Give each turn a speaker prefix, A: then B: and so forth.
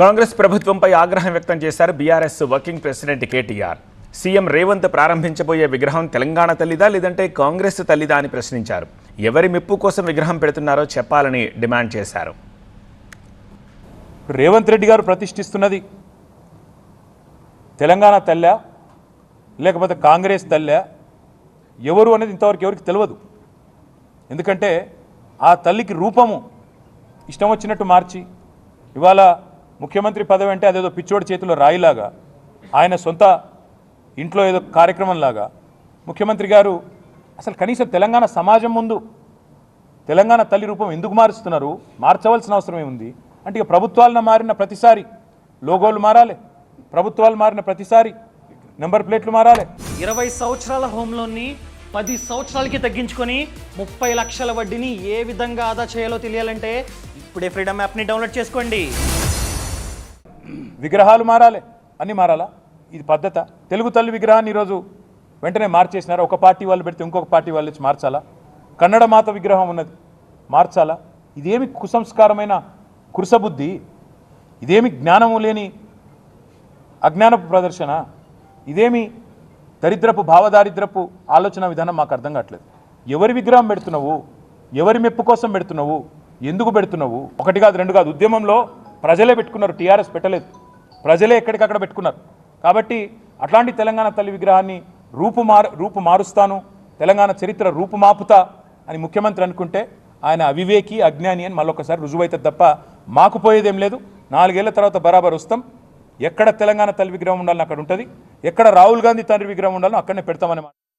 A: కాంగ్రెస్ ప్రభుత్వంపై ఆగ్రహం వ్యక్తం చేశారు BRS working president KTR. CM Revanth ప్రారంభించబోయే విగ్రహం తెలంగాణ తల్లిదా లేదంటే కాంగ్రెస్ తల్లిదా అని ప్రశ్నించారు. ఎవరి మెప్పు కోసం విగ్రహం పెడుతున్నారో చెప్పాలని డిమాండ్ చేశారు.
B: రేవంత్ రెడ్డి గారు ప్రతిష్ఠిస్తున్నది తెలంగాణ తల్లా లేకపోతే కాంగ్రెస్ తల్లా? ఎవరు అనేది ఇంతవరకు ఎవరికి తెలియదు ఎందుకంటే ఆ తల్లికి రూపము ఇష్టం వచ్చినట్టు మార్చి ఇవాళ ముఖ్యమంత్రి పదవి అంటే అదేదో పిచ్చోడి చేతిలో రాయిలాగా ఆయన సొంత ఇంట్లో ఏదో కార్యక్రమంలాగా. ముఖ్యమంత్రి గారు అసలు కనీసం తెలంగాణ సమాజం ముందు తెలంగాణ తల్లి రూపం ఎందుకు మారుస్తున్నారు? మార్చవలసిన అవసరం ఏముంది? అంటే ఇక ప్రభుత్వాలను మారిన ప్రతిసారి లోగోలు మారాలి. ప్రభుత్వాలు మారిన ప్రతిసారి నెంబర్ ప్లేట్లు మారాలి.
C: ఇరవై సంవత్సరాల హోమ్ లోన్ని పది సంవత్సరాలకి తగ్గించుకొని ముప్పై లక్షల వడ్డీని ఏ విధంగా ఆదా చేయాలో తెలియాలంటే ఇప్పుడే ఫ్రీడమ్ యాప్ని డౌన్లోడ్ చేసుకోండి.
B: విగ్రహాలు మారాలి. అన్నీ మారాలా? ఇది పద్ధత. తెలుగు తల్లి విగ్రహాన్ని ఈరోజు వెంటనే మార్చేసినారు? ఒక పార్టీ వాళ్ళు పెడితే ఇంకొక పార్టీ వాళ్ళు వచ్చి మార్చాలా? కన్నడ మాత విగ్రహం ఉన్నది. మార్చాలా? ఇదేమి కుసంస్కారమైన కురుసబుద్ధి? ఇదేమి జ్ఞానము లేని అజ్ఞానపు ప్రదర్శన? ఇదేమి దరిద్రపు భావదారిద్రపు ఆలోచన విధానం మాకు అర్థం కావట్లేదు. ఎవరి విగ్రహం పెడుతున్నావు? ఎవరి మెప్పు కోసం పెడుతున్నావు? ఎందుకు పెడుతున్నావు? ఒకటి కాదు రెండు కాదు. ఉద్యమంలో ప్రజలే పెట్టుకున్నారు టీఆర్ఎస్ పెట్టలేదు. ప్రజలే ఎక్కడికక్కడ పెట్టుకున్నారు. కాబట్టి అట్లాంటి తెలంగాణ తల్లి విగ్రహాన్ని రూపు మారు రూపు మారుస్తాను తెలంగాణ చరిత్ర రూపుమాపుతా అని ముఖ్యమంత్రి అనుకుంటే ఆయన అవివేకి అజ్ఞాని అని మళ్ళొకసారి రుజువైతే తప్ప మాకు పోయేదేం లేదు. నాలుగేళ్ళ తర్వాత బరాబర్ వస్తాం. ఎక్కడ తెలంగాణ తల్లి విగ్రహం ఉండాలని అక్కడ ఉంటుంది. ఎక్కడ రాహుల్ గాంధీ తండ్రి విగ్రహం ఉండాలో అక్కడనే పెడతామని